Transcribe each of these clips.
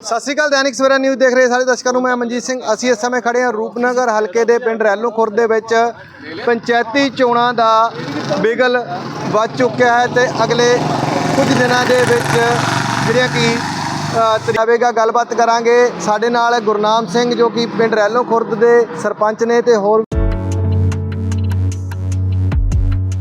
ਸਤਿ ਸ਼੍ਰੀ ਅਕਾਲ, ਦੈਨਿਕ ਸਵੇਰਾ ਨਿਊਜ਼ ਦੇਖ ਰਹੇ ਸਾਰੇ ਦਰਸ਼ਕਾਂ ਨੂੰ। ਮੈਂ ਮਨਜੀਤ ਸਿੰਘ। ਅਸੀਂ ਇਸ ਸਮੇਂ ਖੜੇ ਹਾਂ ਰੂਪਨਗਰ ਹਲਕੇ ਦੇ ਪਿੰਡ ਰੈਲੋ ਖੁਰਦ ਦੇ ਵਿੱਚ। ਪੰਚਾਇਤੀ ਚੋਣਾਂ ਦਾ ਬਿਗਲ ਵੱਜ ਚੁੱਕਿਆ ਹੈ ਤੇ ਅਗਲੇ ਕੁਝ ਦਿਨਾਂ ਦੇ ਵਿੱਚ ਜਿਹੜੀਆਂ ਕਿ ਤਰੀਆਵੇਗਾ ਗੱਲਬਾਤ ਕਰਾਂਗੇ। ਸਾਡੇ ਨਾਲ ਗੁਰਨਾਮ ਸਿੰਘ, ਜੋ ਕਿ ਪਿੰਡ ਰੈਲੋ ਖੁਰਦ ਦੇ ਸਰਪੰਚ ਨੇ ਤੇ ਹੋਰ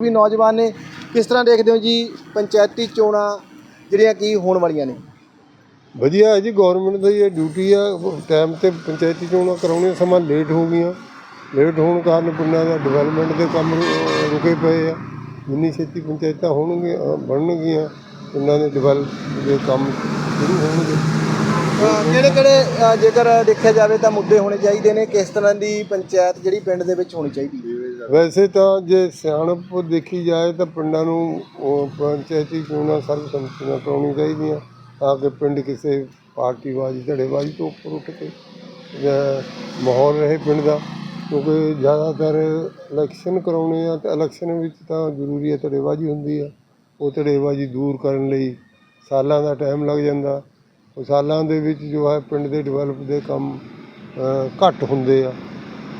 ਵੀ ਨੌਜਵਾਨ ਨੇ ਕਿਸ ਤਰ੍ਹਾਂ ਦੇਖਦੇ ਹੋ ਜੀ ਪੰਚਾਇਤੀ ਚੋਣਾਂ ਜਿਹੜੀਆਂ ਕਿ ਹੋਣ ਵਾਲੀਆਂ ਨੇ? ਵਧੀਆ ਹੈ ਜੀ ਗਵਰਨਮੈਂਟ ਦੀ ਇਹ ਡਿਊਟੀ ਆ ਟਾਈਮ ਤੇ ਪੰਚਾਇਤੀ ਚੋਣਾਂ ਕਰਾਉਣੀਆਂ ਸਮਾਂ ਲੇਟ ਹੋ ਗਈਆਂ। ਲੇਟ ਹੋਣ ਕਾਰਨ ਪਿੰਡਾਂ ਦਾ ਡਿਵੈਲਪਮੈਂਟ ਦੇ ਕੰਮ ਰੁਕੇ ਪਏ ਆ। ਜਿੰਨੀ ਛੇਤੀ ਪੰਚਾਇਤਾਂ ਹੋਣਗੀਆਂ ਬਣਨਗੀਆਂ ਪਿੰਡਾਂ ਦੇ ਡਿਵੈਲਪ ਦੇ ਕੰਮ ਸ਼ੁਰੂ ਹੋਣਗੇ। ਕਿਹੜੇ ਕਿਹੜੇ ਜੇਕਰ ਦੇਖਿਆ ਜਾਵੇ ਤਾਂ ਮੁੱਦੇ ਹੋਣੇ ਚਾਹੀਦੇ ਨੇ ਕਿਸ ਤਰ੍ਹਾਂ ਦੀ ਪੰਚਾਇਤ ਜਿਹੜੀ ਪਿੰਡ ਦੇ ਵਿੱਚ ਹੋਣੀ ਚਾਹੀਦੀ ਹੈ? ਵੈਸੇ ਤਾਂ ਜੇ ਸਿਆਣਪ ਦੇਖੀ ਜਾਏ ਤਾਂ ਪਿੰਡਾਂ ਨੂੰ ਉਹ ਪੰਚਾਇਤੀ ਚੋਣਾਂ ਸਰਬਸੰਮਤੀ ਨਾਲ ਕਰਾਉਣੀਆਂ ਚਾਹੀਦੀਆਂ। ਤਾਂ ਕਿ ਪਿੰਡ ਕਿਸੇ ਪਾਰਟੀਬਾਜ਼ੀ ਧੜੇਬਾਜ਼ੀ ਤੋਂ ਉੱਪਰ ਉੱਠ ਕੇ ਮਾਹੌਲ ਰਹੇ ਪਿੰਡ ਦਾ, ਕਿਉਂਕਿ ਜ਼ਿਆਦਾਤਰ ਇਲੈਕਸ਼ਨ ਕਰਾਉਣੇ ਆ ਤੇ ਇਲੈਕਸ਼ਨ ਵਿੱਚ ਤਾਂ ਜ਼ਰੂਰੀ ਹੈ ਧੜੇਬਾਜ਼ੀ ਹੁੰਦੀ ਆ। ਉਹ ਧੜੇਬਾਜ਼ੀ ਦੂਰ ਕਰਨ ਲਈ ਸਾਲਾਂ ਦਾ ਟਾਈਮ ਲੱਗ ਜਾਂਦਾ। ਉਹ ਸਾਲਾਂ ਦੇ ਵਿੱਚ ਜੋ ਹੈ ਪਿੰਡ ਦੇ ਡਿਵੈਲਪ ਦੇ ਕੰਮ ਘੱਟ ਹੁੰਦੇ ਆ।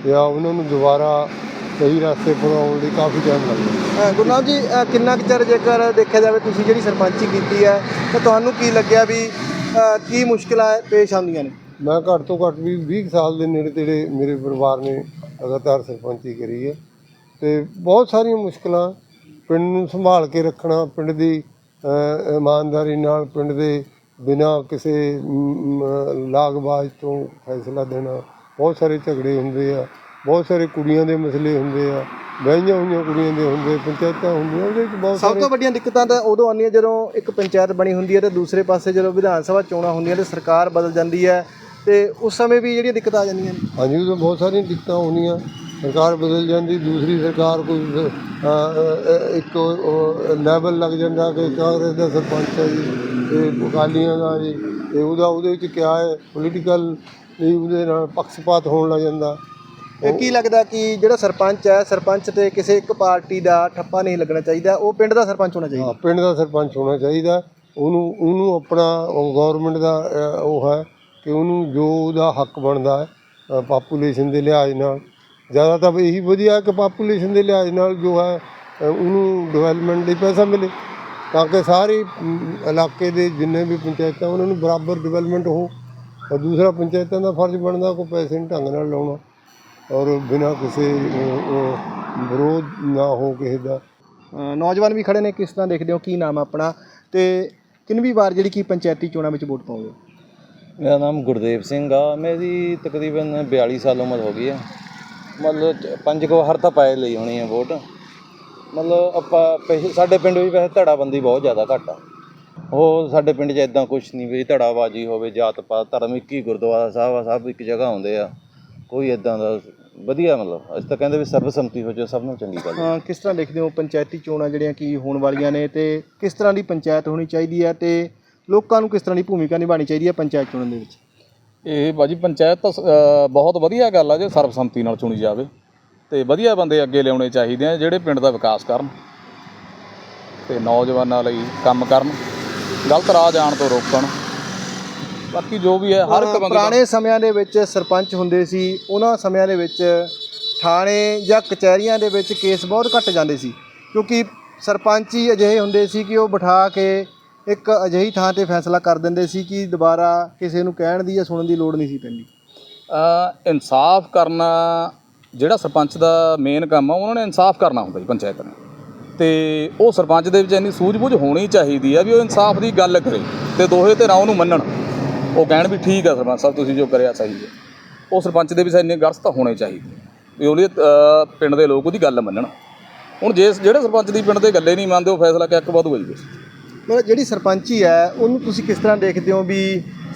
ਜਾਂ ਉਹਨਾਂ ਨੂੰ ਦੁਬਾਰਾ ਸਹੀ ਰਸਤੇ ਪਰ ਆਉਣ ਲਈ ਕਾਫੀ ਟਾਈਮ ਲੱਗ ਜਾਂਦਾ। ਅ, ਗੁਰਨਾਮ ਜੀ ਅ, ਕਿੰਨਾ ਕੁ ਚਿਰ ਜੇਕਰ ਦੇਖਿਆ ਜਾਵੇ ਤੁਸੀਂ ਜਿਹੜੀ ਸਰਪੰਚੀ ਕੀਤੀ ਹੈ ਤਾਂ ਤੁਹਾਨੂੰ ਕੀ ਲੱਗਿਆ ਵੀ ਅ, ਕੀ ਮੁਸ਼ਕਲਾਂ ਪੇਸ਼ ਆਉਂਦੀਆਂ ਨੇ? ਮੈਂ ਘੱਟ ਤੋਂ ਘੱਟ ਵੀ 20 ਸਾਲ ਦੇ ਨੇੜੇ ਤੇੜੇ ਮੇਰੇ ਪਰਿਵਾਰ ਨੇ ਲਗਾਤਾਰ ਸਰਪੰਚੀ ਕਰੀ ਹੈ। ਤੇ ਬਹੁਤ ਸਾਰੀਆਂ ਮੁਸ਼ਕਲਾਂ ਪਿੰਡ ਨੂੰ ਸੰਭਾਲ ਕੇ ਰੱਖਣਾ ਪਿੰਡ ਦੀ ਇਮਾਨਦਾਰੀ ਨਾਲ ਪਿੰਡ ਦੇ ਬਿਨਾਂ ਕਿਸੇ ਮ, ਮ, ਲਾਗਬਾਜ਼ ਤੋਂ ਫੈਸਲਾ ਦੇਣਾ ਬਹੁਤ ਸਾਰੇ ਝਗੜੇ ਹੁੰਦੇ ਆ। ਬਹੁਤ ਸਾਰੇ ਕੁੜੀਆਂ ਦੇ ਮਸਲੇ ਹੁੰਦੇ ਆ ਵਿਆਹੀਆਂ ਹੋਈਆਂ ਕੁੜੀਆਂ ਦੇ ਹੁੰਦੇ ਪੰਚਾਇਤਾਂ ਹੁੰਦੀਆਂ ਉਹਦੇ ਵਿੱਚ ਬਹੁਤ ਸਭ ਸਾਰੇ ਤੋਂ ਵੱਡੀਆਂ ਦਿੱਕਤਾਂ ਤਾਂ ਉਦੋਂ ਆਉਂਦੀਆਂ ਜਦੋਂ ਇੱਕ ਪੰਚਾਇਤ ਬਣੀ ਹੁੰਦੀ ਹੈ ਤੇ ਦੂਸਰੇ ਪਾਸੇ ਜਦੋਂ ਵਿਧਾਨ ਸਭਾ ਚੋਣਾਂ ਹੁੰਦੀਆਂ ਤੇ ਸਰਕਾਰ ਬਦਲ ਜਾਂਦੀ ਹੈ ਤੇ ਉਸ ਸਮੇਂ ਵੀ ਜਿਹੜੀਆਂ ਦਿੱਕਤਾਂ ਆ ਜਾਂਦੀਆਂ ਨੇ। ਹਾਂਜੀ ਉਦੋਂ ਬਹੁਤ ਸਾਰੀਆਂ ਦਿੱਕਤਾਂ ਹੋਣੀਆਂ ਸਰਕਾਰ ਬਦਲ ਜਾਂਦੀ ਦੂਸਰੀ ਸਰਕਾਰ ਕੋਈ ਅ, ਅ, ਇੱਕ ਲੈਵਲ ਲੱਗ ਜਾਂਦਾ ਕਿ ਕਾਂਗਰਸ ਦਾ ਸਰਪੰਚ ਹੈ ਜੀ ਤੇ ਅਕਾਲੀਆਂ ਦਾ ਜੀ ਤੇ ਉਹਦਾ ਉਹਦੇ ਵਿੱਚ ਕਿਆ ਹੈ ਪੋਲੀਟੀਕਲ ਉਹਦੇ ਨਾਲ ਪੱਖਪਾਤ ਹੋਣ ਲੱਗ ਜਾਂਦਾ। ਇਹ ਕੀ ਲੱਗਦਾ ਕਿ ਜਿਹੜਾ ਸਰਪੰਚ ਹੈ ਸਰਪੰਚ ਤੇ ਕਿਸੇ ਇੱਕ ਪਾਰਟੀ ਦਾ ਠੱਪਾ ਨਹੀਂ ਲੱਗਣਾ ਚਾਹੀਦਾ ਉਹ ਪਿੰਡ ਦਾ ਸਰਪੰਚ ਹੋਣਾ ਚਾਹੀਦਾ? ਹਾਂ ਪਿੰਡ ਦਾ ਸਰਪੰਚ ਹੋਣਾ ਚਾਹੀਦਾ। ਉਹਨੂੰ ਉਹਨੂੰ ਆਪਣਾ ਗਵਰਨਮੈਂਟ ਦਾ ਅ, ਉਹ ਹੈ ਕਿ ਉਹਨੂੰ ਜੋ ਉਹਦਾ ਹੱਕ ਬਣਦਾ ਹੈ ਪਾਪੂਲੇਸ਼ਨ ਦੇ ਲਿਹਾਜ਼ ਨਾਲ। ਜ਼ਿਆਦਾ ਤਾਂ ਇਹੀ ਵਧੀਆ ਕਿ ਪਾਪੂਲੇਸ਼ਨ ਦੇ ਲਿਹਾਜ਼ ਨਾਲ ਜੋ ਹੈ ਅ, ਉਹਨੂੰ ਡਿਵੈਲਪਮੈਂਟ ਲਈ ਪੈਸਾ ਮਿਲੇ। ਤਾਂ ਕਿ ਸਾਰੇ ਅਮ, ਇਲਾਕੇ ਦੇ ਜਿੰਨੇ ਵੀ ਪੰਚਾਇਤਾਂ ਉਹਨਾਂ ਨੂੰ ਬਰਾਬਰ ਡਿਵੈਲਪਮੈਂਟ ਹੋ ਔਰ ਦੂਸਰਾ ਪੰਚਾਇਤਾਂ ਦਾ ਫਰਜ਼ ਬਣਦਾ ਕੋਈ ਪੈਸੇ ਨੂੰ ਢੰਗ ਨਾਲ ਲਾਉਣਾ। ਔਰ ਬਿਨਾਂ ਕਿਸੇ ਵਿਰੋਧ ਨਾ ਹੋ ਕਿਸੇ ਦਾ। ਨੌਜਵਾਨ ਵੀ ਖੜੇ ਨੇ ਕਿਸ ਤਰ੍ਹਾਂ ਦੇਖਦੇ ਹੋ? ਕੀ ਨਾਮ ਹੈ ਆਪਣਾ? ਤੇ ਕਿੰਨਵੀਂ ਵਾਰ ਜਿਹੜੀ ਕੀ ਪੰਚਾਇਤੀ ਚੋਣਾਂ ਵਿੱਚ ਵੋਟ ਪਾਓਗੇ? ਮੇਰਾ ਨਾਮ ਗੁਰਦੇਵ ਸਿੰਘ ਆ। ਮੇਰੀ ਤਕਰੀਬਨ 42 ਸਾਲ ਉਮਰ ਹੋ ਗਈ ਆ। ਮਤਲਬ ਪੰਜ ਕੁ ਵਾਰ ਤਾਂ ਪਾਏ ਲਈ ਹੋਣੀ ਆ ਵੋਟ। ਮਤਲਬ ਆਪਾਂ ਸਾਡੇ ਪਿੰਡ ਵੀ ਵੈਸੇ ਧੜਾਬੰਦੀ ਬਹੁਤ ਜ਼ਿਆਦਾ ਘੱਟ ਆ। ਉਹ ਸਾਡੇ ਪਿੰਡ 'ਚ ਇਦਾਂ ਕੁਝ ਨਹੀਂ ਵੀ ਧੜਾਬਾਜੀ ਹੋਵੇ ਜਾਤ ਪਾਤ ਧਰਮ ਇੱਕ ਹੀ ਗੁਰਦੁਆਰਾ ਸਾਹਿਬ ਆ ਸਭ ਇੱਕ ਜਗ੍ਹਾ ਆਉਂਦੇ ਆ। ਕੋਈ ਇਦਾਂ ਦਾ ਵਧੀਆ ਮਤਲਬ ਅਸੀਂ ਤਾਂ ਕਹਿੰਦੇ ਵੀ ਸਰਬਸੰਮਤੀ ਹੋ ਜਾਏ ਸਭ ਨੂੰ ਚੰਗੀ ਗੱਲ ਹੈ। ਕਿਸ ਤਰ੍ਹਾਂ ਦੇਖਦੇ ਹੋ ਪੰਚਾਇਤੀ ਚੋਣਾਂ ਜਿਹੜੀਆਂ ਕੀ ਹੋਣ ਵਾਲੀਆਂ ਨੇ ਤੇ ਕਿਸ ਤਰ੍ਹਾਂ ਦੀ ਪੰਚਾਇਤ ਹੋਣੀ ਚਾਹੀਦੀ ਹੈ ਤੇ ਲੋਕਾਂ ਨੂੰ ਕਿਸ ਤਰ੍ਹਾਂ ਦੀ ਭੂਮਿਕਾ ਨਿਭਾਉਣੀ ਚਾਹੀਦੀ ਹੈ ਪੰਚਾਇਤ ਚੋਣਾਂ ਦੇ ਵਿੱਚ? ਇਹ ਬਾਜੀ ਪੰਚਾਇਤ ਤਾਂ ਸ- ਅ, ਬਹੁਤ ਵਧੀਆ ਗੱਲ ਆ ਜੇ ਸਰਬਸੰਮਤੀ ਨਾਲ ਚੁਣੀ ਜਾਵੇ ਤੇ ਵਧੀਆ ਬੰਦੇ ਅੱਗੇ ਲਿਆਉਣੇ ਚਾਹੀਦੇ ਆ ਜਿਹੜੇ ਪਿੰਡ ਦਾ ਵਿਕਾਸ ਕਰਨ ਤੇ ਨੌਜਵਾਨਾਂ ਲਈ ਕੰਮ ਕਰਨ ਗਲਤ ਰਾਹ ਜਾਣ ਤੋਂ ਰੋਕਣ। ਬਾਕੀ ਜੋ ਵੀ ਹੈ ਹਰ ਇੱਕ ਬੰਦੇ ਦਾ। ਪੁਰਾਣੇ ਸਮਿਆਂ ਦੇ ਵਿੱਚ ਸਰਪੰਚ ਹੁੰਦੇ ਸੀ ਉਹਨਾਂ ਸਮਿਆਂ ਦੇ ਵਿੱਚ ਥਾਣੇ ਜਾਂ ਕਚਹਿਰੀਆਂ ਦੇ ਵਿੱਚ ਕੇਸ ਬਹੁਤ ਘੱਟ ਜਾਂਦੇ ਸੀ। ਕਿਉਂਕਿ ਸਰਪੰਚ ਹੀ ਅਜਿਹੇ ਹੁੰਦੇ ਸੀ ਕਿ ਉਹ ਬਿਠਾ ਕੇ ਇੱਕ ਅਜਿਹੀ ਥਾਂ ਤੇ ਫੈਸਲਾ ਕਰ ਦਿੰਦੇ ਸੀ ਕਿ ਦੁਬਾਰਾ ਕਿਸੇ ਨੂੰ ਕਹਿਣ ਦੀ ਜਾਂ ਸੁਣਨ ਦੀ ਲੋੜ ਨਹੀਂ ਸੀ ਪੈਂਦੀ। ਅ, ਇਨਸਾਫ ਕਰਨਾ ਜਿਹੜਾ ਸਰਪੰਚ ਦਾ ਮੇਨ ਕੰਮ ਆ ਉਹਨਾਂ ਨੇ ਇਨਸਾਫ ਕਰਨਾ ਹੁੰਦਾ ਜੀ ਪੰਚਾਇਤ ਨੇ। ਤੇ ਉਹ ਸਰਪੰਚ ਦੇ ਵਿੱਚ ਇੰਨੀ ਸੂਝ-ਬੂਝ ਹੋਣੀ ਚਾਹੀਦੀ ਆ ਵੀ ਉਹ ਇਨਸਾਫ ਦੀ ਗੱਲ ਕਰੇ ਤੇ ਦੋਹੇ ਧਿਰਾਂ ਉਹਨੂੰ ਮੰਨਣ। ਉਹ ਕਹਿਣ ਵੀ ਠੀਕ ਆ ਸਰਪੰਚ ਸਾਹਿਬ ਤੁਸੀਂ ਜੋ ਕਰਿਆ ਸਹੀ ਹੈ ਉਹ ਸਰਪੰਚ ਦੇ ਵਿੱਚ ਇੰਨੇ ਗਰਸ ਤਾਂ ਹੋਣੇ ਚਾਹੀਦੇ ਵੀ ਉਹਦੇ ਪਿੰਡ ਦੇ ਲੋਕ ਉਹਦੀ ਗੱਲ ਮੰਨਣ। ਹੁਣ ਜੇ ਜਿਹੜੇ ਸਰਪੰਚ ਦੀ ਪਿੰਡ ਦੇ ਗੱਲੇ ਨਹੀਂ ਮੰਨਦੇ ਉਹ ਫੈਸਲਾ ਕਿੱਕ ਵਾਧੂ ਹੋਈ ਬਸ ਮਤਲਬ ਜਿਹੜੀ ਸਰਪੰਚੀ ਹੈ ਉਹਨੂੰ ਤੁਸੀਂ ਕਿਸ ਤਰ੍ਹਾਂ ਦੇਖਦੇ ਹੋ ਵੀ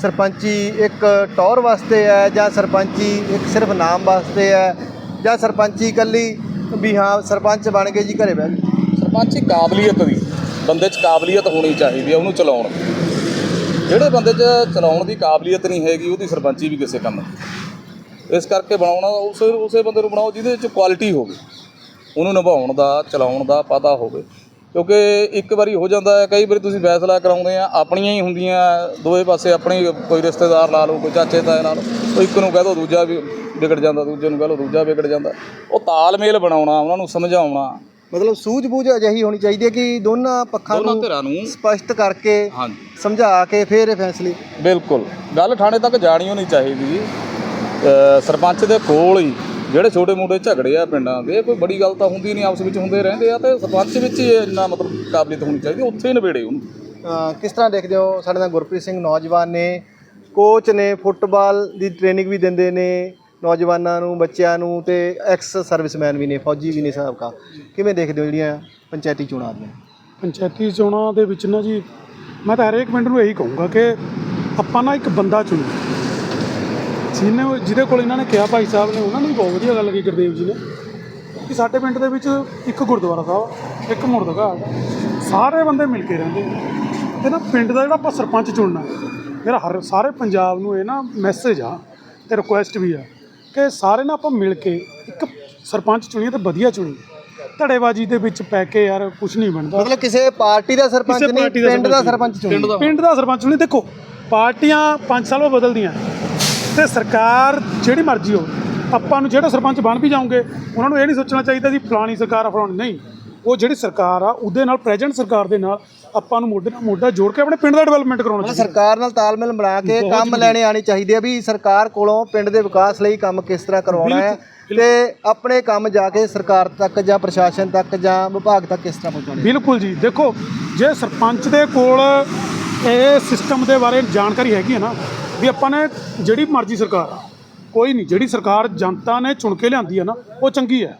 ਸਰਪੰਚੀ ਇੱਕ ਟੌਰ ਵਾਸਤੇ ਹੈ ਜਾਂ ਸਰਪੰਚੀ ਇੱਕ ਸਿਰਫ ਨਾਮ ਵਾਸਤੇ ਹੈ? ਜਾਂ ਸਰਪੰਚੀ ਇਕੱਲੀ ਵੀ ਹਾਂ ਸਰਪੰਚ ਬਣ ਕੇ ਜੀ ਘਰੇ ਬਹਿ ਗਏ ਸਰਪੰਚੀ ਕਾਬਲੀਅਤ ਦੀ ਬੰਦੇ 'ਚ ਕਾਬਲੀਅਤ ਹੋਣੀ ਚਾਹੀਦੀ ਹੈ ਉਹਨੂੰ ਚਲਾਉਣ ਦੀ। ਜਿਹੜੇ ਬੰਦੇ 'ਚ ਚਲਾਉਣ ਦੀ ਕਾਬਲੀਅਤ ਨਹੀਂ ਹੈਗੀ, ਉਹਦੀ ਸਰਪੰਚੀ ਵੀ ਕਿਸੇ ਕੰਮ ਦੀ ਇਸ ਕਰਕੇ ਬਣਾਉਣਾ, ਉਸੇ ਉਸੇ ਬੰਦੇ ਨੂੰ ਬਣਾਓ ਜਿਹਦੇ 'ਚ ਕੁਆਲਿਟੀ ਹੋਵੇ। ਉਹਨੂੰ ਨਿਭਾਉਣ ਦਾ, ਚਲਾਉਣ ਦਾ ਪਤਾ ਹੋਵੇ। ਕਿਉਂਕਿ ਇੱਕ ਵਾਰੀ ਹੋ ਜਾਂਦਾ ਹੈ, ਕਈ ਵਾਰੀ ਤੁਸੀਂ ਫੈਸਲਾ ਕਰਾਉਂਦੇ ਆ, ਆਪਣੀਆਂ ਹੀ ਹੁੰਦੀਆਂ, ਦੋਵੇਂ ਪਾਸੇ ਆਪਣੇ ਕੋਈ ਰਿਸ਼ਤੇਦਾਰ ਲਾ ਲਓ, ਕੋਈ ਚਾਚੇ ਤਾਏ ਨਾਲ ਉਹ ਇੱਕ ਨੂੰ ਕਹਿ ਦੋ, ਦੂਜਾ ਵੀ ਵਿਗੜ ਜਾਂਦਾ, ਦੂਜੇ ਨੂੰ ਕਹਿ ਲਓ, ਦੂਜਾ ਵਿਗੜ ਜਾਂਦਾ। ਉਹ ਤਾਲਮੇਲ ਬਣਾਉਣਾ, ਉਹਨਾਂ ਨੂੰ ਸਮਝਾਉਣਾ ਮਤਲਬ ਸੂਝ-ਬੂਝ ਅਜਿਹੀ ਹੋਣੀ ਚਾਹੀਦੀ ਹੈ ਕਿ ਦੋਨਾਂ ਪੱਖਾਂ ਦੋਨਾਂ ਨੂੰ ਧਿਰਾਂ ਨੂੰ ਸਪਸ਼ਟ ਕਰਕੇ ਹਾਂਜੀ। ਸਮਝਾ ਕੇ ਫਿਰ ਇਹ ਫੈਸਲੇ। ਬਿਲਕੁਲ। ਗੱਲ ਥਾਣੇ ਤੱਕ ਜਾਣੀ ਹੋਣੀ ਚਾਹੀਦੀ। ਅ, ਸਰਪੰਚ ਦੇ ਕੋਲ ਹੀ ਜਿਹੜੇ ਛੋਟੇ ਮੋਟੇ ਝਗੜੇ ਆ ਪਿੰਡਾਂ ਦੇ ਕੋਈ ਬੜੀ ਗੱਲ ਤਾਂ ਹੁੰਦੀ ਨਹੀਂ ਆਪਸ ਵਿੱਚ ਹੁੰਦੇ ਰਹਿੰਦੇ ਆ ਤੇ ਸਰਪੰਚ ਵਿੱਚ ਹੀ ਇੰਨਾ ਮਤਲਬ ਕਾਬਲੀਅਤ ਹੋਣੀ ਚਾਹੀਦੀ ਉੱਥੇ ਹੀ ਨਿਬੇੜੇ ਉਹਨੂੰ। ਕਿਸ ਤਰ੍ਹਾਂ ਦੇਖਦੇ ਹੋ ਸਾਡੇ ਨਾਲ ਗੁਰਪ੍ਰੀਤ ਸਿੰਘ ਨੌਜਵਾਨ ਨੇ ਕੋਚ ਨੇ ਫੁੱਟਬਾਲ ਦੀ ਟ੍ਰੇਨਿੰਗ ਵੀ ਦਿੰਦੇ ਨੇ ਨੌਜਵਾਨਾਂ ਨੂੰ, ਬੱਚਿਆਂ ਨੂੰ ਤੇ ਐਕਸ ਸਰਵਿਸਮੈਨ ਵੀ ਨੇ, ਫੌਜੀ ਵੀ ਨੇ ਸਾਬਕਾ। ਕਿਵੇਂ ਦੇਖਦੇ ਹੋ ਜਿਹੜੀਆਂ ਪੰਚਾਇਤੀ ਚੋਣਾਂ ਦੀਆਂ ਪੰਚਾਇਤੀ ਚੋਣਾਂ ਦੇ ਵਿੱਚ ਨਾ ਜੀ, ਮੈਂ ਤਾਂ ਹਰੇਕ ਪਿੰਡ ਨੂੰ ਇਹੀ ਕਹੂੰਗਾ ਕਿ ਆਪਾਂ ਨਾ ਇੱਕ ਬੰਦਾ ਚੁਣੀਏ ਜਿਹਨੇ ਜਿਹਦੇ ਕੋਲ ਇਹਨਾਂ ਨੇ ਕਿਹਾ ਭਾਈ ਸਾਹਿਬ ਨੇ, ਉਹਨਾਂ ਨੇ ਵੀ ਬਹੁਤ ਵਧੀਆ ਗੱਲ ਕੀਤੀ ਗੁਰਦੇਵ ਜੀ ਨੇ। ਕਿ ਸਾਡੇ ਪਿੰਡ ਦੇ ਵਿੱਚ ਇੱਕ ਗੁਰਦੁਆਰਾ ਸਾਹਿਬ, ਇੱਕ ਮੁਰਦਗਾ ਸਾਰੇ ਬੰਦੇ ਮਿਲ ਕੇ ਰਹਿੰਦੇ ਨੇ। ਤੇ ਨਾ ਪਿੰਡ ਦਾ ਜਿਹੜਾ ਆਪਾਂ ਸਰਪੰਚ ਚੁਣਨਾ ਮੇਰਾ ਹਰ ਸਾਰੇ ਪੰਜਾਬ ਨੂੰ ਇਹ ਨਾ ਮੈਸੇਜ ਆ ਤੇ ਰਿਕੁਐਸਟ ਵੀ ਆ। ਕਿ ਸਾਰੇ ਨਾ ਆਪਾਂ ਮਿਲ ਕੇ ਇੱਕ ਸਰਪੰਚ ਚੁਣੀਏ ਤੇ ਵਧੀਆ ਚੁਣੀਏ। ਧੜੇਬਾਜ਼ੀ ਦੇ ਵਿੱਚ ਪੈ ਕੇ ਯਾਰ ਕੁਝ ਨਹੀਂ ਬਣਦਾ। ਮਤਲਬ ਕਿਸੇ ਪਾਰਟੀ ਦਾ ਸਰਪੰਚ ਕਿਸੇ ਨਹੀਂ ਪਾਰਟੀ ਦਾ ਪਿੰਡ ਦਾ ਸਰਪੰਚ ਚੁਣੋ ਪਿੰਡ ਦਾ ਸਰਪੰਚ ਨਹੀਂ ਦੇਖੋ ਪਾਰਟੀਆਂ 5 ਸਾਲ ਬਾਅਦ ਬਦਲਦੀਆਂ। ਤੇ ਸਰਕਾਰ ਜਿਹੜੀ ਮਰਜ਼ੀ ਹੋ ਆਪਾਂ ਨੂੰ ਜਿਹੜੇ ਸਰਪੰਚ ਬਣ ਵੀ ਜਾਓਗੇ ਉਹਨਾਂ ਨੂੰ ਇਹ ਨਹੀਂ ਸੋਚਣਾ ਚਾਹੀਦਾ ਜੀ ਫਲਾਣੀ ਸਰਕਾਰ ਆ ਫਲਾਣੀ ਨਹੀਂ। ਉਹ ਜਿਹੜੀ ਸਰਕਾਰ ਆ ਉਹਦੇ ਨਾਲ ਪ੍ਰੈਜ਼ੈਂਟ ਸਰਕਾਰ ਦੇ ਨਾਲ ਆਪਾਂ ਨੂੰ ਮੋਢੇ ਨਾਲ ਮੋਢਾ ਜੋੜ ਕੇ ਆਪਣੇ ਪਿੰਡ ਦਾ ਡਿਵੈਲਪਮੈਂਟ ਕਰਾਉਣਾ ਚਾਹੀਦਾ। ਸਰਕਾਰ ਨਾਲ ਤਾਲਮੇਲ ਬਣਾ ਕੇ ਕੰਮ। ਲੈਣੇ ਆਣੀ ਚਾਹੀਦੀ ਹੈ ਵੀ ਸਰਕਾਰ ਕੋਲੋਂ ਪਿੰਡ ਦੇ ਵਿਕਾਸ ਲਈ ਕੰਮ ਕਿਸ ਤਰ੍ਹਾਂ ਕਰਵਾਉਣਾ ਹੈ ਤੇ ਆਪਣੇ ਕੰਮ ਜਾ ਕੇ ਸਰਕਾਰ ਤੱਕ ਜਾਂ ਪ੍ਰਸ਼ਾਸਨ ਤੱਕ ਜਾਂ ਵਿਭਾਗ ਤੱਕ ਕਿਸ ਤਰ੍ਹਾਂ ਪਹੁੰਚਾਉਣੇ? ਬਿਲਕੁਲ ਜੀ। ਦੇਖੋ ਜੇ ਸਰਪੰਚ ਦੇ ਕੋਲ ਇਹ ਸਿਸਟਮ ਦੇ ਬਾਰੇ ਜਾਣਕਾਰੀ ਹੈਗੀ ਹੈ ਨਾ ਵੀ ਆਪਾਂ ਨੇ ਜਿਹੜੀ ਮਰਜ਼ੀ ਸਰਕਾਰ ਆ ਕੋਈ ਨਹੀਂ ਜਿਹੜੀ ਸਰਕਾਰ ਜਨਤਾ ਨੇ ਚੁਣ ਕੇ ਲਿਆਂਦੀ ਹੈ ਨਾ ਉਹ ਚੰਗੀ ਹੈ।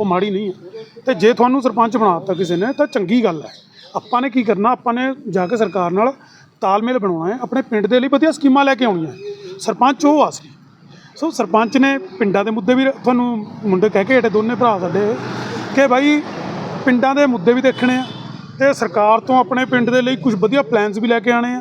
ਉਹ ਮਾੜੀ ਨਹੀਂ ਹੈ। ਤੇ ਜੇ ਤੁਹਾਨੂੰ ਸਰਪੰਚ ਬਣਾ ਦਿੱਤਾ ਕਿਸੇ ਨੇ, ਤਾਂ ਚੰਗੀ ਗੱਲ ਹੈ। ਆਪਾਂ ਨੇ ਕੀ ਕਰਨਾ, ਆਪਾਂ ਨੇ ਜਾ ਕੇ ਸਰਕਾਰ ਨਾਲ ਤਾਲਮੇਲ ਬਣਾਉਣਾ ਹੈ। ਆਪਣੇ ਪਿੰਡ ਦੇ ਲਈ ਵਧੀਆ ਸਕੀਮਾਂ ਲੈ ਕੇ ਆਉਣੀਆਂ ਸਰਪੰਚ ਉਹ ਆ ਅਸਲੀ ਸੋ ਸਰਪੰਚ ਨੇ ਪਿੰਡਾਂ ਦੇ ਮੁੱਦੇ ਵੀ ਤੁਹਾਨੂੰ ਮੁੰਡੇ ਕਹਿ ਕੇ ਹਟੇ, ਦੋਨੇ ਭਰਾ ਸਾਡੇ, ਕਿ ਭਾਈ ਪਿੰਡਾਂ ਦੇ ਮੁੱਦੇ ਵੀ ਦੇਖਣੇ ਆ ਤੇ ਸਰਕਾਰ ਤੋਂ ਆਪਣੇ ਪਿੰਡ ਦੇ ਲਈ ਕੁਝ ਵਧੀਆ ਪਲਾਨਸ ਵੀ ਲੈ ਕੇ ਆਣੇ ਆ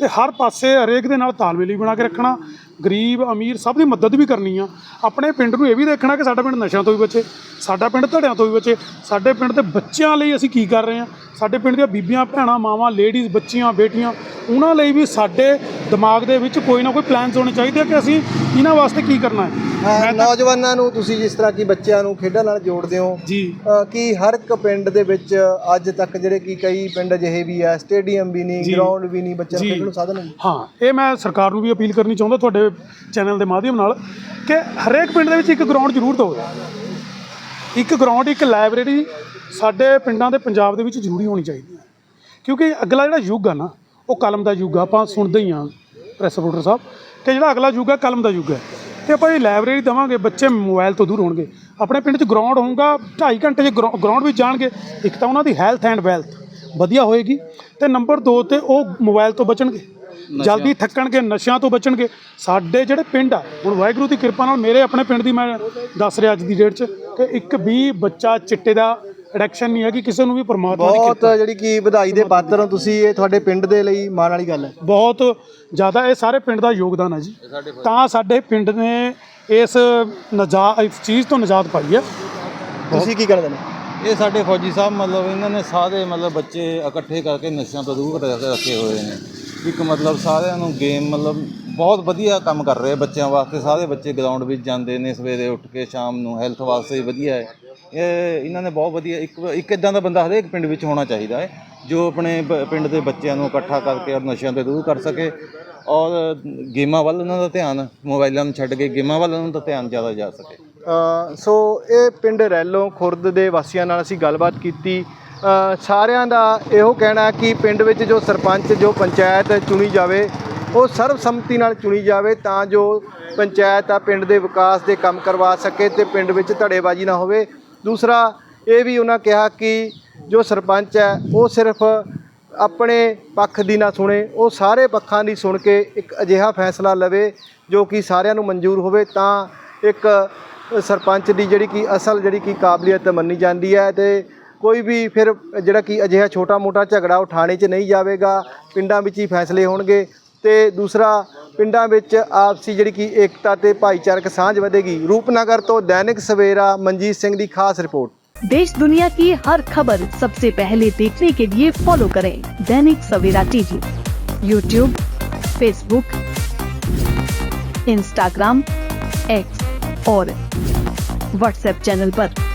ਤੇ ਹਰ ਪਾਸੇ ਹਰੇਕ ਦੇ ਨਾਲ ਤਾਲਮੇਲ ਵੀ ਬਣਾ ਕੇ ਰੱਖਣਾ। ਗਰੀਬ, ਅਮੀਰ ਸਭ ਦੀ ਮਦਦ ਵੀ ਕਰਨੀ ਆ। ਆਪਣੇ ਪਿੰਡ ਨੂੰ ਇਹ ਵੀ ਦੇਖਣਾ ਕਿ ਸਾਡਾ ਪਿੰਡ ਨਸ਼ਿਆਂ ਤੋਂ ਵੀ ਬਚੇ, ਸਾਡਾ ਪਿੰਡ ਧੜਿਆਂ ਤੋਂ ਵੀ ਬਚੇ। ਸਾਡੇ ਪਿੰਡ ਦੇ ਬੱਚਿਆਂ ਲਈ ਅਸੀਂ ਕੀ ਕਰ ਰਹੇ ਹਾਂ ਸਾਡੇ ਪਿੰਡ ਦੀਆਂ ਬੀਬੀਆਂ, ਭੈਣਾਂ, ਮਾਵਾਂ ਲੇਡੀਜ਼ ਬੱਚੀਆਂ, ਬੇਟੀਆਂ, ਉਹਨਾਂ ਲਈ ਵੀ ਸਾਡੇ ਦਿਮਾਗ ਦੇ ਵਿੱਚ ਕੋਈ ਨਾ ਕੋਈ ਪਲਾਨਸ ਹੋਣੇ ਚਾਹੀਦੇ ਆ ਕਿ ਅਸੀਂ ਇਹਨਾਂ ਵਾਸਤੇ ਕੀ ਕਰਨਾ ਹੈ? ਨੌਜਵਾਨਾਂ ਨੂੰ ਤੁਸੀਂ ਜਿਸ ਤਰ੍ਹਾਂ ਕਿ ਬੱਚਿਆਂ ਨੂੰ ਖੇਡਾਂ ਨਾਲ ਜੋੜਦੇ ਹੋ ਜੀ। ਕਿ ਹਰ ਇੱਕ ਪਿੰਡ ਦੇ ਵਿੱਚ ਅੱਜ ਤੱਕ ਜਿਹੜੇ ਕਿ ਕਈ ਪਿੰਡ ਅਜਿਹੇ ਵੀ ਆ ਸਟੇਡੀਅਮ ਵੀ ਨਹੀਂ ਜੀ। ਗਰਾਊਂਡ ਵੀ ਨਹੀਂ ਬੱਚਿਆਂ ਨੂੰ ਜੀ। ਖੇਡਣ ਨੂੰ ਸਾਧਨ ਨਹੀਂ? ਹਾਂ ਇਹ ਮੈਂ ਸਰਕਾਰ ਨੂੰ ਵੀ ਅਪੀਲ ਕਰਨੀ ਚਾਹੁੰਦਾ ਤੁਹਾਡੇ ਚੈਨਲ ਦੇ ਮਾਧਿਅਮ ਨਾਲ ਕਿ ਹਰੇਕ ਪਿੰਡ ਦੇ ਵਿੱਚ ਇੱਕ ਗਰਾਊਂਡ ਜ਼ਰੂਰ ਦਿਓ। ਇੱਕ ਗਰਾਊਂਡ ਇੱਕ ਲਾਇਬ੍ਰੇਰੀ ਸਾਡੇ ਪਿੰਡਾਂ ਦੇ ਪੰਜਾਬ ਦੇ ਵਿੱਚ ਜ਼ਰੂਰੀ ਹੋਣੀ ਚਾਹੀਦੀ ਹੈ। ਕਿਉਂਕਿ ਅਗਲਾ ਜਿਹੜਾ ਯੁੱਗ ਆ ਨਾ ਉਹ ਕਲਮ ਦਾ ਯੁੱਗ ਆ ਆਪਾਂ ਸੁਣਦੇ ਹੀ ਆ ਪ੍ਰੈਸ ਰਿਪੋਰਟਰ ਸਾਹਿਬ ਕਿ ਜਿਹੜਾ ਅਗਲਾ ਯੁੱਗ ਹੈ ਕਲਮ ਦਾ ਯੁੱਗ ਹੈ। ਤੇ ਆਪਾਂ ਇਹ ਲਾਇਬ੍ਰੇਰੀ ਦੇਵਾਂਗੇ ਬੱਚੇ ਮੋਬਾਈਲ ਤੋਂ ਦੂਰ ਹੋਣਗੇ। ਆਪਣੇ ਪਿੰਡ 'ਚ ਗਰਾਊਂਡ ਹੋਊਗਾ 2.5 ਘੰਟੇ 'ਚ ਗਰਾਊਂਡ ਵਿੱਚ ਜਾਣਗੇ। ਇੱਕ ਤਾਂ ਉਹਨਾਂ ਦੀ ਹੈਲਥ ਐਂਡ ਵੈਲਥ ਵਧੀਆ ਹੋਏਗੀ ਤੇ ਨੰਬਰ 2 ਤੇ ਉਹ ਮੋਬਾਈਲ ਤੋਂ ਬਚਣਗੇ। ਜਲਦੀ ਥੱਕਣਗੇ ਨਸ਼ਿਆਂ ਤੋਂ ਬਚਣਗੇ। ਸਾਡੇ ਜਿਹੜੇ ਪਿੰਡ ਆ ਹੁਣ ਵਾਹਿਗੁਰੂ ਦੀ ਕਿਰਪਾ ਨਾਲ ਮੇਰੇ ਆਪਣੇ ਪਿੰਡ ਦੀ ਮੈਂ ਦੱਸ ਰਿਹਾ ਅੱਜ ਦੀ ਡੇਟ 'ਚ ਕਿ ਇੱਕ ਵੀ ਬੱਚਾ ਚਿੱਟੇ ਦਾ ਐਡਿਕਸ਼ਨ ਨਹੀਂ ਹੈ ਕਿ ਕਿਸੇ ਨੂੰ ਵੀ ਪਰਮਾਤਮਾ ਦੀ ਬਹੁਤ ਜਿਹੜੀ ਕਿ ਵਧਾਈ ਦੇ ਪਾਤਰ ਹੋ ਤੁਸੀਂ ਇਹ ਤੁਹਾਡੇ ਪਿੰਡ ਦੇ ਲਈ ਮਾਣ ਵਾਲੀ ਗੱਲ ਹੈ। ਬਹੁਤ ਜ਼ਿਆਦਾ ਇਹ ਸਾਰੇ ਪਿੰਡ ਦਾ ਯੋਗਦਾਨ ਹੈ ਜੀ। ਤਾਂ ਸਾਡੇ ਪਿੰਡ ਨੇ ਇਸ ਨਜਾ ਇਸ ਚੀਜ਼ ਤੋਂ ਨਿਜਾਤ ਪਾਈ ਹੈ। ਤੁਸੀਂ ਕੀ ਕਰਦੇ ਨੇ? ਇਹ ਸਾਡੇ ਫੌਜੀ ਸਾਹਿਬ ਮਤਲਬ ਇਹਨਾਂ ਨੇ ਸਾਰੇ ਮਤਲਬ ਬੱਚੇ ਇਕੱਠੇ ਕਰਕੇ ਨਸ਼ਿਆਂ ਤੋਂ ਦੂਰ ਰੱਖ- ਹੋਏ ਨੇ। ਇੱਕ ਮਤਲਬ ਸਾਰਿਆਂ ਨੂੰ ਗੇਮ ਮਤਲਬ ਬਹੁਤ ਵਧੀਆ ਕੰਮ ਕਰ ਰਹੇ ਬੱਚਿਆਂ ਵਾਸਤੇ। ਸਾਰੇ ਬੱਚੇ ਗਰਾਊਂਡ ਵਿੱਚ ਜਾਂਦੇ ਨੇ ਸਵੇਰੇ ਉੱਠ ਕੇ ਸ਼ਾਮ ਨੂੰ ਹੈਲਥ ਵਾਸਤੇ ਵੀ ਵਧੀਆ ਹੈ। ਇਹਨਾਂ ਨੇ ਬਹੁਤ ਵਧੀਆ, ਇੱਕ ਇੱਕ ਇਦਾਂ ਦਾ ਬੰਦਾ ਹਰੇਕ ਪਿੰਡ ਵਿੱਚ ਹੋਣਾ ਚਾਹੀਦਾ ਹੈ, ਜੋ ਆਪਣੇ ਬ- ਪਿੰਡ ਦੇ ਬੱਚਿਆਂ ਨੂੰ ਇਕੱਠਾ ਕਰਕੇ ਔਰ ਨਸ਼ਿਆਂ ਤੋਂ ਦੂਰ ਕਰ ਸਕੇ ਔਰ ਗੇਮਾਂ ਵੱਲ ਉਹਨਾਂ ਦਾ ਧਿਆਨ, ਮੋਬਾਈਲਾਂ ਨੂੰ ਛੱਡ ਕੇ ਗੇਮਾਂ ਵੱਲ ਉਹਨਾਂ ਦਾ ਧਿਆਨ ਜ਼ਿਆਦਾ ਜਾ ਸਕੇ। ਸੋ ਇਹ ਪਿੰਡ ਰੈਲੋਂ ਖੁਰਦ ਦੇ ਵਾਸੀਆਂ ਨਾਲ ਅਸੀਂ ਗੱਲਬਾਤ ਕੀਤੀ। ਸਾਰਿਆਂ ਦਾ ਇਹੋ ਕਹਿਣਾ ਕਿ ਪਿੰਡ ਵਿੱਚ ਜੋ ਸਰਪੰਚ, ਜੋ ਪੰਚਾਇਤ ਚੁਣੀ ਜਾਵੇ, ਉਹ ਸਰਬਸੰਮਤੀ ਨਾਲ ਚੁਣੀ ਜਾਵੇ ਤਾਂ ਜੋ ਪੰਚਾਇਤ ਆ ਪਿੰਡ ਦੇ ਵਿਕਾਸ ਦੇ ਕੰਮ ਕਰਵਾ ਸਕੇ ਤੇ ਪਿੰਡ ਵਿੱਚ ਧੜੇਬਾਜ਼ੀ ਨਾ ਹੋਵੇ। ਦੂਸਰਾ ਇਹ ਵੀ ਉਹਨਾਂ ਕਿਹਾ ਕਿ ਜੋ ਸਰਪੰਚ ਹੈ, ਉਹ ਸਿਰਫ ਆਪਣੇ ਪੱਖ ਦੀ ਨਾ ਸੁਣੇ, ਉਹ ਸਾਰੇ ਪੱਖਾਂ ਦੀ ਸੁਣ ਕੇ ਇੱਕ ਅਜਿਹਾ ਫੈਸਲਾ ਲਵੇ ਜੋ ਕਿ ਸਾਰਿਆਂ ਨੂੰ ਮਨਜ਼ੂਰ ਹੋਵੇ, ਤਾਂ ਇੱਕ ਸਰਪੰਚ ਦੀ ਜਿਹੜੀ ਕਿ ਅਸਲ ਜਿਹੜੀ ਕਿ ਕਾਬਲੀਅਤ ਮੰਨੀ ਜਾਂਦੀ ਹੈ ਤੇ ਕੋਈ ਵੀ ਫਿਰ ਜਿਹੜਾ ਕਿ ਅਜਿਹਾ ਛੋਟਾ ਮੋਟਾ ਝਗੜਾ ਉਹ ਥਾਣੇ 'ਚ ਨਹੀਂ ਜਾਵੇਗਾ, ਪਿੰਡਾਂ ਵਿੱਚ ਹੀ ਫੈਸਲੇ ਹੋਣਗੇ ਤੇ ਦੂਸਰਾ पिंड आपसी जी ਜਿਹੜੀ एकता से भाईचारक ਭਾਈਚਾਰਕ ਸਾਂਝ रूपनगर तो दैनिक सवेरा मनजीत सिंह की खास रिपोर्ट देश दुनिया की हर खबर सबसे पहले देखने के लिए फॉलो करें Dainik Savera TV YouTube Facebook Instagram X और व्हाट्सएप चैनल पर।